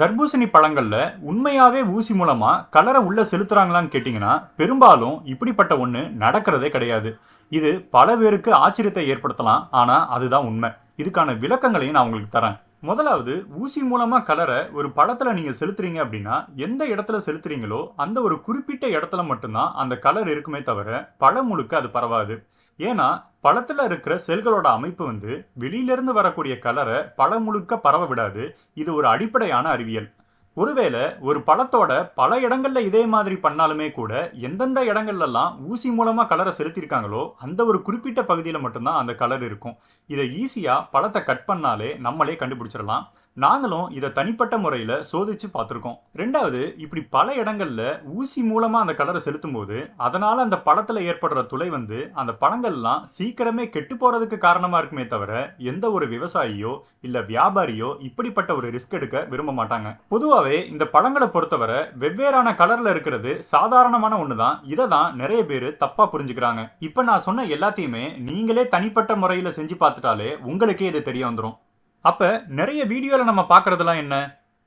தர்பூசணி பழங்களில் உண்மையாகவே ஊசி மூலமாக கலரை உள்ளே செலுத்துகிறாங்களான்னு கேட்டிங்கன்னா பெரும்பாலும் இப்படிப்பட்ட ஒன்று நடக்கிறதே கிடையாது. இது பல பேருக்கு ஆச்சரியத்தை ஏற்படுத்தலாம். ஆனால் அதுதான் உண்மை. இதுக்கான விளக்கங்களையும் நான் உங்களுக்கு தரேன். முதலாவது ஊசி மூலமாக கலரை ஒரு பழத்தில் நீங்கள் செலுத்துறீங்க அப்படின்னா எந்த இடத்துல செலுத்துறீங்களோ அந்த ஒரு குறிப்பிட்ட இடத்துல மட்டும்தான் அந்த கலர் இருக்குமே தவிர பழம் முழுக்க அது பரவாது. ஏன்னா பழத்தில் இருக்கிற செல்களோட அமைப்பு வந்து வெளியிலிருந்து வரக்கூடிய கலரை பழம் முழுக்க பரவ விடாது. இது ஒரு அடிப்படையான அறிவியல். ஒருவேளை ஒரு பழத்தோட பல இடங்கள்ல இதே மாதிரி பண்ணாலுமே கூட எந்தெந்த இடங்கள்லாம் ஊசி மூலமா கலரை செலுத்தியிருக்காங்களோ அந்த ஒரு குறிப்பிட்ட பகுதியில் மட்டும்தான் அந்த கலர் இருக்கும். இதை ஈஸியாக பழத்தை கட் பண்ணாலே நம்மளே கண்டுபிடிச்சிடலாம். நாங்களும் இதை தனிப்பட்ட முறையில் சோதிச்சு பார்த்துருக்கோம். ரெண்டாவது இப்படி பல இடங்களில் ஊசி மூலமாக அந்த கலரை செலுத்தும் போது அதனால் அந்த படத்தில் ஏற்படுற துளை வந்து அந்த பழங்கள்லாம் சீக்கிரமே கெட்டு போகிறதுக்கு காரணமாக இருக்குமே தவிர எந்த ஒரு விவசாயியோ இல்லை வியாபாரியோ இப்படிப்பட்ட ஒரு ரிஸ்க் எடுக்க விரும்ப மாட்டாங்க. பொதுவாகவே இந்த பழங்களை பொறுத்தவரை வெவ்வேறான கலரில் இருக்கிறது சாதாரணமான ஒன்று தான் இதை தான் நிறைய பேர் தப்பாக புரிஞ்சுக்கிறாங்க. இப்போ நான் சொன்ன எல்லாத்தையுமே நீங்களே தனிப்பட்ட முறையில் செஞ்சு பார்த்துட்டாலே உங்களுக்கே இது தெரிய வந்துடும் அப்போ நிறைய வீடியோவில் நம்ம பார்க்குறதுலாம் என்ன?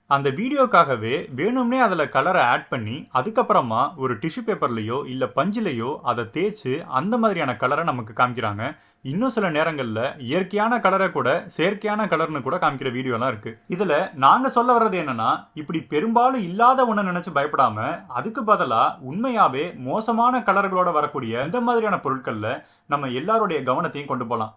அந்த வீடியோக்காகவே வேணும்னே அதில் கலரை ஆட் பண்ணி அதுக்கப்புறமா ஒரு டிஷ்யூ பேப்பர்லேயோ இல்லை பஞ்சிலையோ அதை தேய்ச்சி அந்த மாதிரியான கலரை நமக்கு காமிக்கிறாங்க. இன்னும் சில நேரங்களில் இயற்கையான கலரை கூட செயற்கையான கலர்னு கூட காமிக்கிற வீடியோலாம் இருக்குது இதில் நாங்கள் சொல்ல வர்றது என்னன்னா இப்படி பெரும்பாலும் இல்லாத ஒன்று நினச்சி பயப்படாமல் அதுக்கு பதிலாக உண்மையாகவே மோசமான கலர்களோட வரக்கூடிய இந்த மாதிரியான பொருட்களில் நம்ம எல்லாருடைய கவனத்தையும் கொண்டு போகலாம்